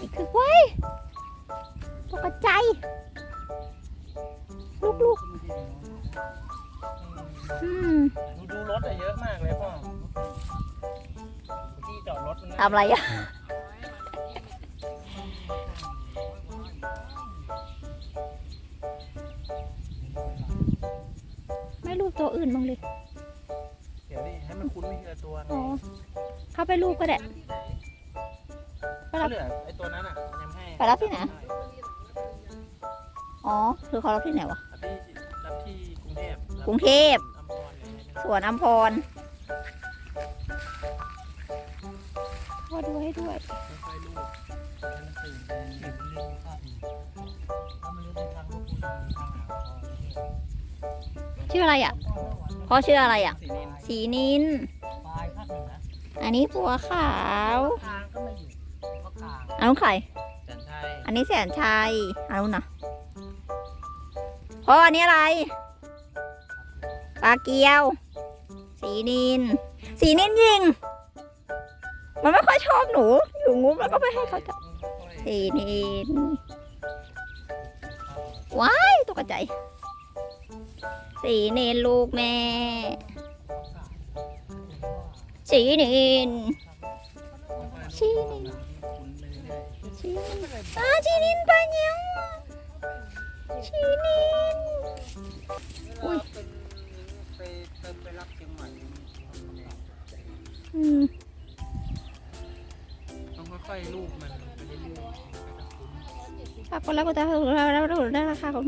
นี่คือไว้ตกใจายลูกลูกๆอืมดูดูรถอะเยอะมากเลยพ่อ ที่จอดรถมันทำอะไรอะไม่รูปตัวอื่นบ้างเลย เดี๋ยวดิให้มันคุ้นไม่ทีละตัวไงอ๋อ เข้าไปรูปก็ได้ไป รัก็บเหลือไอ้ตัวนั้นอะยังให้ไปรับที่ไหน อ๋อ คือเขารับที่ไหนวะ รับที่รับที่กรุงเทพกรุงเทพ อำพรเนี่ยให้สวนอัมพรพ่อดูให้ด้วยมันค่อยๆลูบให้มันตื่นเห็นเรื่องภาพนี้ถ้ามันเรื่องทางลูกคุณทางหาพอชื่ออะไรอะพ่อชื่ออะไรอะ สีนินสีนิน ปลายภาคหนึ่งนะอันนี้บัวขาว ทาง นนู้นใครจันชัยอันนี้แสนชัยอันนู้นนะพ่ออันนี้อะไรปลาเกียว สีนิน สีนินยิง มันไม่ค่อยชอบหนู อยู่งูมันก็ไปให้เขาจับสีนิน ว้ายตกใจ สีนินลูกแม่ สีนิน ชีนินชีนินอ่าชีนินไปเนี้ยชีนินอุ้ยไปไปไปรับเชียงใหม่อืมต้องค่อยๆลูบมันไปเรื่อยๆมันก็จะคุ้นฝากกดไลค์กดติดตามกดไลค์กดติดตามได้ราคาของ